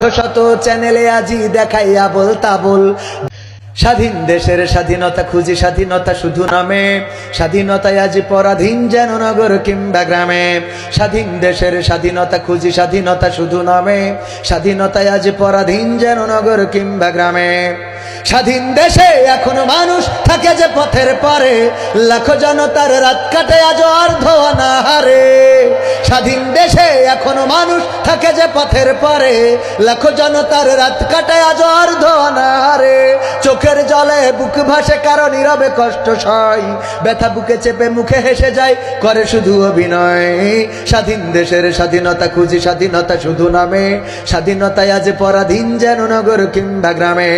শত চ্যানেলে আজি দেখাইয়া বল তা বল। স্বাধীন দেশের স্বাধীনতা খুঁজি স্বাধীনতা শুধু নামে। স্বাধীনতায় আজ পরাধীন যেন নগর কিংবা গ্রামে। স্বাধীন দেশের স্বাধীনতা খুঁজি স্বাধীনতা শুধু নামে। স্বাধীনতায় আজ পরাধীন যেন নগর কিংবা গ্রামে। স্বাধীন দেশে এখনও মানুষ থাকে যে পথের পরে। লাখো জনতার রাত কাটে আজ অর্ধ অনাহারে। স্বাধীন দেশে এখনও মানুষ থাকে যে পথের পরে। লাখো জনতার রাত কাটে আজ অর্ধ অনাহারে। চোখের জলে বুক ভাসে কারও নীরবে কষ্ট সয়। ব্যথা বুকে চেপে মুখে হেসে যায়, করে শুধু অভিনয়। স্বাধীন দেশের স্বাধীনতা খুঁজি স্বাধীনতা শুধু নামে। স্বাধীনতায় আজ পরাধীন যেন নগর কিংবা গ্রামে।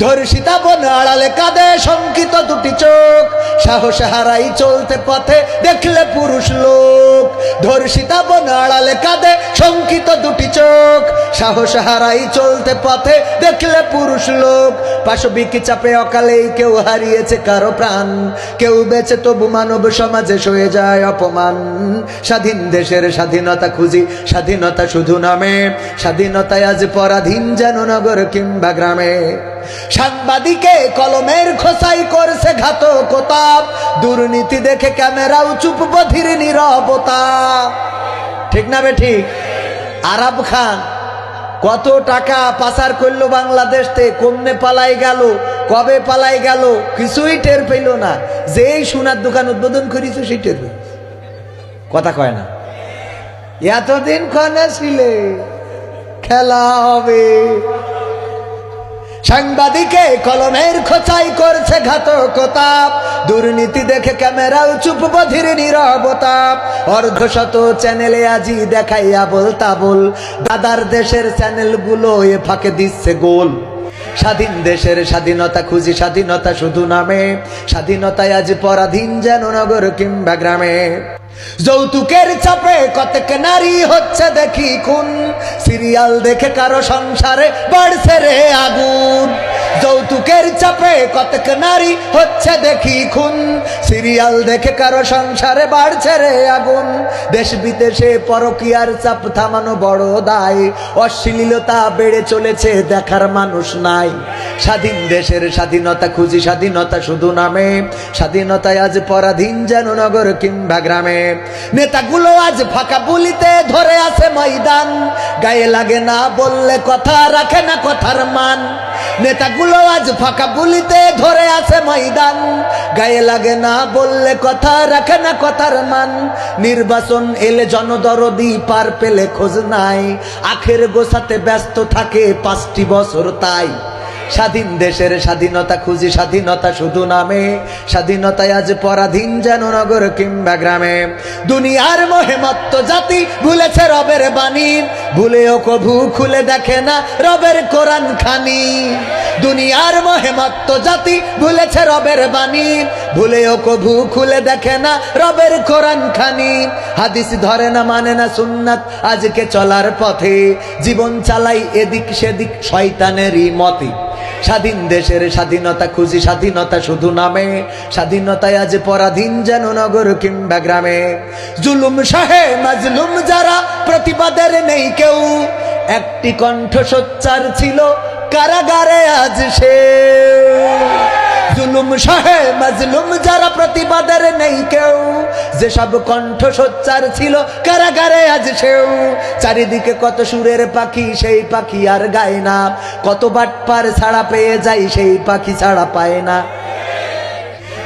ধর্ষিতা বন আড়ালে কাঁদে শঙ্কিত দুটি চোখ। সাহস হারাই চলতে পথে দেখলে পুরুষ লোক। ধর্ষিতা বন আড়ালে কাঁদে শঙ্কিত দুটি চোখ। সাহস হারাই চলতে পথে দেখলে পুরুষ লোক। পাশবিক চাপে অকালেই কেউ হারিয়েছে কারও প্রাণ। কেউ বেঁচে তবু মানব সমাজে সয়ে যায় অপমান। স্বাধীন দেশের স্বাধীনতা খুঁজি, স্বাধীনতা শুধু নামে। স্বাধীনতায় আজ পরাধীন যেন নগর কিংবা গ্রামে। সাংবাদিকে কলমের খোসাই করছে ঘাতকতা দুর্নীতি দেখে ক্যামেরাও চুপ বধির নীরবতা। ঠিক না বে ঠিক? আরব খান, কত টাকা পাচার করল বাংলাদেশ থেকে কমনে পালাই গেল, কবে পালাই গেল? কিছুই টের পেল না। যেই সোনার দোকান উদ্বোধন করিস সেই টের। কথা কয় না। এতদিন কনে ছিলে, খেলা হবে। সাংবাদিকে কলমের খোঁচাই করছে ঘাতকতা। দুর্নীতি দেখে ক্যামেরাও চুপ বধির নিরবতা। অর্ধ শত চ্যানেলে আজি দেখাইয়া বলতা বল দাদার দেশের চ্যানেলগুলো এ ফাঁকে দিচ্ছে গোল। স্বাধীন দেশের স্বাধীনতা খুঁজি, স্বাধীনতা শুধু নামে। স্বাধীনতায় আজ পরাধীন যেন নগর কিংবা গ্রামে। যৌতুকের চাপে কতক নারী হচ্ছে দেখি খুন। সিরিয়াল দেখে কারও সংসারে বাড়ছে রে আগুন। যৌতুকের চাপে কতক নারী হচ্ছে দেখি খুন। সিরিয়াল দেখে কারও সংসারে বাড়ছে রে আগুন। দেশ বিদেশে পরকিয়ার চাপ থামানো বড় দায়। অশ্লীলতা বেড়ে চলেছে, দেখার মানুষ নাই। স্বাধীন দেশের স্বাধীনতা খুঁজি, স্বাধীনতা শুধু নামে। স্বাধীনতায় আজ পরাধীন যেন নগর কিংবা গ্রামে। নেতাগুলো আজ ফাঁকা বলিতে ধরে আছে ময়দান। গায়ে লাগে না বললে কথা, রাখে না কথার মান। নেতাগুলো আজ ফাঁকা গুলিতে ধরে আছে ময়দান। গায়ে লাগে না বললে কথা, রাখে না কথার মান। নির্বাচন এলে জনদরদি পার পেলে খোঁজ নাই। আখের গোসাতে ব্যস্ত থাকে পাঁচটি বছর তাই। স্বাধীন দেশের স্বাধীনতা খুঁজি, স্বাধীনতা শুধু নামে। স্বাধীনতায় আজ পরাধীন যেন নগর কিংবা গ্রামে। দুনিয়ার মহেমত্ত জাতি ভুলেছে রবের বাণী। ভুলেও কভু খুলে দেখে না রবের কোরআন খানি। দুনিয়ার মহেমত্ত জাতি ভুলেছে রবের বাণী। ভুলেও কভু খুলে দেখে না রবের কোরআন খানি। হাদিস ধরে না মানে না সুন্নাত আজকে চলার পথে। জীবন চালাই এদিক সেদিক শয়তানেরই মতে। স্বাধীন দেশের স্বাধীনতা খুঁজি, স্বাধীনতা শুধু নামে। স্বাধীনতায় আজ পরাধীন যেন নগর কিংবা গ্রামে। জুলুম সাহে মাজলুম যারা, প্রতিবাদের নেই কেউ। একটি কণ্ঠ সোচ্চার ছিল, কারাগারে আজ সে। জুলুম সাহে মাজলুম যারা প্রতিবাদের নেই কেউ। যেসব কণ্ঠ সোচ্চার ছিল কারাগারে আজ সেও। চারিদিকে কত সুরের পাখি, সেই পাখি আর গায় না। কত বাটপার ছাড়া পেয়ে যায়, সেই পাখি ছাড়া পায় না।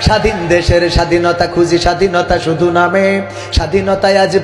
স্বাধীন দেশের স্বাধীনতা খুঁজি, স্বাধীনতা শুধু নামে। স্বাধীনতায় আজ